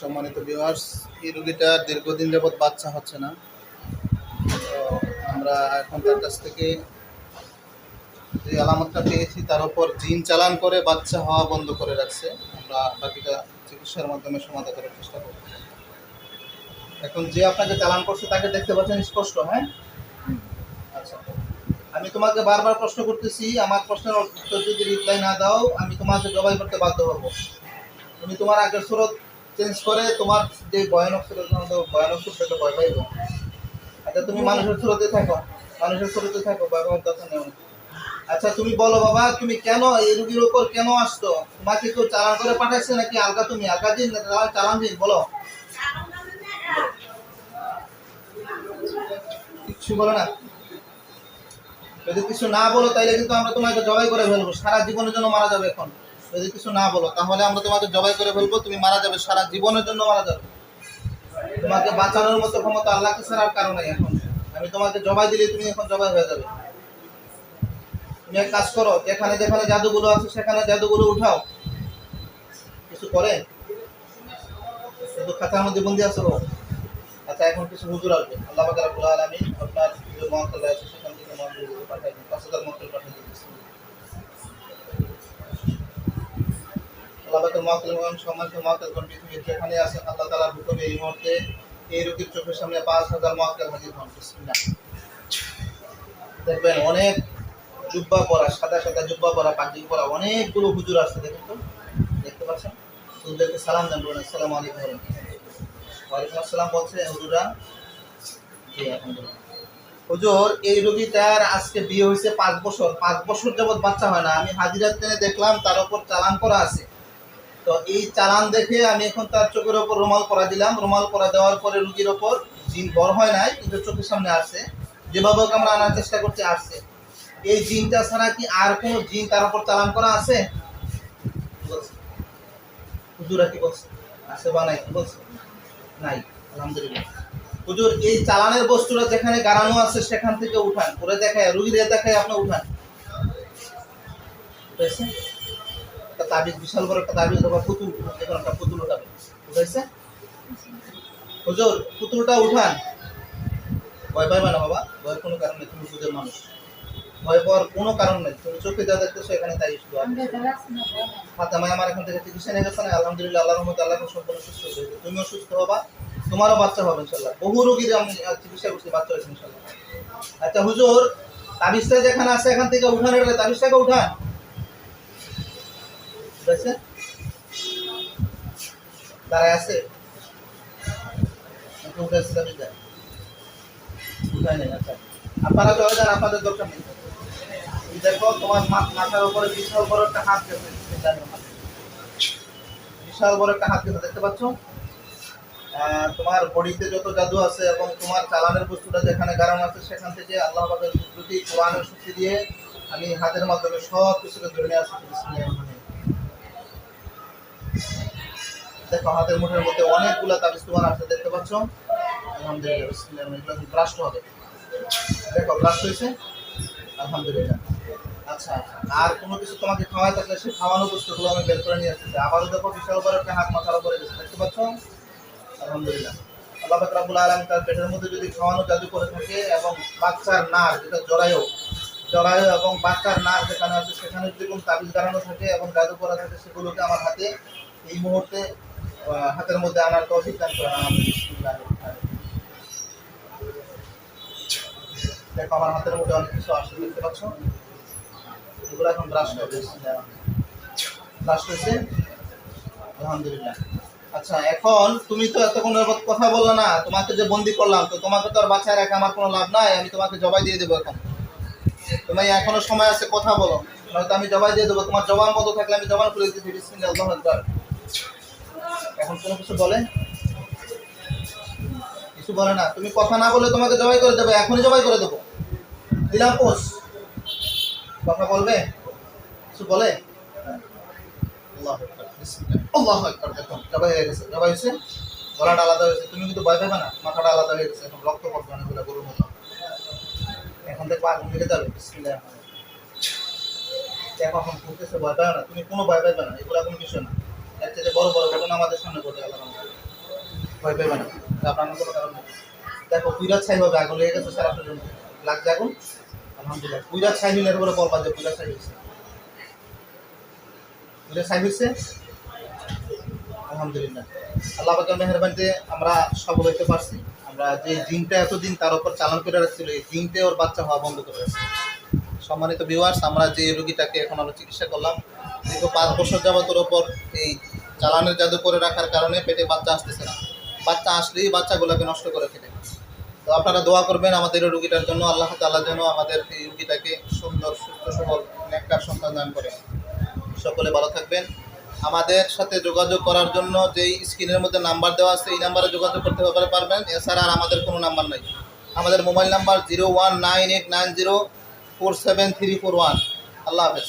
সম্মানিত ভিউয়ার্স এই রোগীটার দীর্ঘদিন যাবৎ বাচ্চা হচ্ছে না। তো আমরা এখন তার কাছ থেকে যে আলামতটা পেয়েছি, তার উপর জিন চালান করে বাচ্চা হওয়া বন্ধ করে রাখছে। আমরা বাকিটা চিকিৎসার মাধ্যমে সমাধান করার চেষ্টা করব। এখন যে আপনাকে চালান করছে, তাকে দেখতে পাচ্ছেন স্পষ্ট হ্যাঁ? আচ্ছা। আমি তোমাকে বারবার প্রশ্ন করতেছি, আমার প্রশ্নের উত্তর যদি রিপ্লাই না দাও, আমি তোমাকে জবাই করতে বাধ্য হব। তুমি তোমার আগের সুরত চেঞ্জ করে তোমার যে ভয়ানক তো ভয়ানক সুরটাকে ভয় পাইব। আচ্ছা তুমি মানুষের সুরতে থাকো। মানুষের সুরতে থাকো পাওয়ার দরকার নেই আচ্ছা তুমি বলো বাবা তুমি কেন এই রুগীর উপর কেন আসতো তোমাকে কেউ চালান করে পাঠাইছে নাকি আলগা তুমি? আলগা দিন চালান দিন বলো। কিছু বলো না। যদি কিছু না বলো তাইলে কিন্তু আমরা তোমাকে জবাই করে ফেলব। সারা জীবনের জন্য মারা যাবে এখন। যদি কিছু না বলো, তাহলে আমরা তোমাকে জবাই করে ফেলব, তুমি মারা যাবে, সারা জীবনের জন্য মারা যাবে। তোমাকে বাঁচানোর মতো ক্ষমতা আল্লাহকে ছাড়ার কারণে এখন। আমি তোমাকে জবাই দিলে তুমি এখন জবাই হয়ে যাবে। তুমি এক কাজ করো, যেখানে যেখানে জাদুগুলো আছে, সেখানে জাদুগুলো উঠাও। কিছু করে? শুধু খাতার মধ্যে বন্দি আছো আচ্ছা এখন কিছু হুজুর আসবে। আল্লাহ রাব্বুল আলামিন আপনার যে মহতলা আছে, সেখান থেকে মহতলা পাঠিয়ে দিন, পাঁচ হাজার মহতল পাঠিয়ে দিন। এবং পৃথিবীর যেখানে আল্লাহ হুকুমে এই মুহূর্তে এই রোগীর চোখের সামনে পাঁচ হাজার হাজির হন। দেখবেন অনেক জুব্বা পরা, সাদা সাদা জুব্বা পরা পাঞ্জাবি পরা অনেকগুলো হুজুর আসছে দেখেন তো। দেখতে পাচ্ছেন? হুজুরদেরকে সালাম দেন বলুন, আসসালামু আলাইকুম ওয়ালাইকুম আসসালাম বলছে হুজুরা জি হুজুর, এই রোগীটার আজকে বিয়ে হয়েছে পাঁচ বছর। পাঁচ বছর যাবত বাচ্চা হয় না। আমি হাজিরাত দেখলাম তার উপর চালান করা আছে। তো এই চালান দেখে আমি এখন তার চোখের ওপর রুমাল করা দিলাম। রুমাল করা দেওয়ার পরে রুগীর ওপর জিন বড় হয় নাই, কিন্তু চোখের সামনে আসছে যেভাবে আমরা আনার চেষ্টা করছি, আসছে। এই জিনটা ছাড়া কি আর কোনো জিন তার উপর চালান করা আছে। হুজুরা কি বলছে? আছে বা নাই? কি বলছে হুজুর, এই চালানের বস্তুটা যেখানে গাড়ানো আছে, সেখান থেকে উঠান। করে দেখায়, রুগীদের দেখায় আপনি উঠান। একটা তাবিজ বিশাল বড় একটা তাবিজ অথবা পুতুল দেখুন একটা পুতুল উঠাবে। উঠেছে হুজুর, পুতুলটা উঠান। ভয় পাইবে না বাবা ভয়ের কোনো কারণ নেই, তুমি বুঝের মানুষ। ভয় পাওয়ার কোনো কারণ নেই, তুমি চোখে যা দেখতেছো, এখানে তাই শুধু আছে। ফাতেমায় আমার এখান থেকে চিকিৎসা নিয়ে গেছে না? আলহামদুলিল্লাহ, আল্লাহর মধ্যে আল্লাহ সম্পূর্ণ সুস্থ হয়েছে তুমিও সুস্থ হবা, তোমারও বাচ্চা হবে ইনশাল্লাহ বহু রোগীর আমি চিকিৎসা করছি, বাচ্চা হয়েছে ইনশাল্লাহ আচ্ছা হুজুর, তাবিজটা যেখানে আছে, এখান থেকে উঠান তাবিজটাকে উঠান। আছে। আচ্ছা। আপনারা চলে যান, আপনাদের দরকার নেই দেখো, তোমার মাথার উপরে বিশাল বড় একটা হাত গেছে। বিশাল বড় একটা হাত গেছে, দেখতে পাচ্ছ? তোমার বডিতে যত জাদু আছে এবং তোমার চালানের বস্তুটা যেখানে গারানো আছে, সেখান থেকে আল্লাহ পাকের শক্তি কোরআনের শক্তি দিয়ে আমি হাতের মাধ্যমে সব কিছুকে ধরে নিয়ে আসছি। দেখো হাতের মুঠের মধ্যে অনেকগুলো তাবিজ তোমার আছে দেখতে পাচ্ছ? আলহামদুলিল্লাহ এগুলো ব্রাস্ট হবে। দেখো ব্রাস্ট হয়েছে। আলহামদুলিল্লাহ। আচ্ছা আর কোনো কিছু তোমাকে খাওয়াই থাকলে সে খাওয়ানো বস্তুগুলো আমি বের করে নিয়ে আসতেছি। আবারও দেখো, বিশাল বড় একটা হাত, মাথার উপরে গেছে দেখতে পাচ্ছ? আলহামদুলিল্লাহ। আল্লাহ পাক রাব্বুল আলামিন তার পেটের মধ্যে যদি খাওয়ানো জাদু করে থাকে এবং বাচ্চার নার যেটা জরায়ু জরায়ু এবং বাচ্চার নার যেখানে আছে, সেখানে যদি কোনো তাবিজ দাঁড়ানো থাকে এবং জাদু করা থাকে, সেগুলোকে আমার হাতে এই মুহূর্তে হাতের মধ্যে আনার তৌফিক দান। দেখো, আমার হাতের মধ্যে অনেক কিছু আসছে দেখতে পাচ্ছ? এগুলো এখন ব্রাশ হবে ব্রাশ হয়েছে? আলহামদুলিল্লাহ। আচ্ছা এখন তুমি তো এতক্ষণ কথা বলল না, তোমাকে যে বন্দি করলাম, তো তোমাকে তো আর বাঁচায় রাখা আমার কোনো লাভ নাই, আমি তোমাকে জবাই দিয়ে দেবো এখন। তুমি এখনও সময় আছে, কথা বলো। নয়তো আমি জবাই দিয়ে দেবো, তোমার জবান মতো থাকলে আমি জবান খুলে দিচ্ছি বিসমিল্লাহ, আল্লাহু এখন কোনো কিছু বলে? কিছু বলে না। তুমি কথা না বলে তোমাকে জবাই করে দেবো, এখনই জবাই করে দেবো। দিলাম পোষ। কথা বলবে? কিছু বলে? জবাই হয়ে গেছে, জবাই হয়েছে। আলাদা হয়েছে। তুমি কিন্তু ভয় পাবে না, মাথাটা আলাদা হয়ে গেছে। এখন রক্ত অনেকগুলো গরুর মতো। এখন যাবে এখন ঘুরতেছে, ভয় পাবে না। তুমি কোনো ভয় পাবে না, এগুলো কোনো বিষয় না। যে আমরা সফল হইতে পারছি। আমরা যে জিনটা এতদিন তার উপর চালান করে রাখছিল এই জিনতে ওর বাচ্চা হওয়া বন্ধ করে সম্মানিত ভিউয়ার্স আমরা যে রুগীটাকে এখন আমরা চিকিৎসা করলাম দীর্ঘ পাঁচ বছর যাবত ওর ওপর এই চালানের জাদু করে রাখার কারণে পেটে বাচ্চা আসতেছে না। বাচ্চা আসলেই বাচ্চাগুলোকে নষ্ট করে ফেলে। তো আপনারা দোয়া করবেন আমাদের এই রুগীটার জন্য, আল্লাহ তাআলা যেন আমাদের এই রুগীটাকে সুন্দর, সুস্থ, সবল, নেককার সন্তান দান করে। সকলে ভালো থাকবেন। আমাদের সাথে যোগাযোগ করার জন্য যেই স্ক্রিনের মধ্যে নাম্বার দেওয়া আছে, এই নাম্বারে যোগাযোগ করতে পারে পারবেন। এছাড়া আর আমাদের কোনো নাম্বার নাই। আমাদের mobile number zero one nine eight nine zero four seven three four one. আল্লাহ হাফেজ।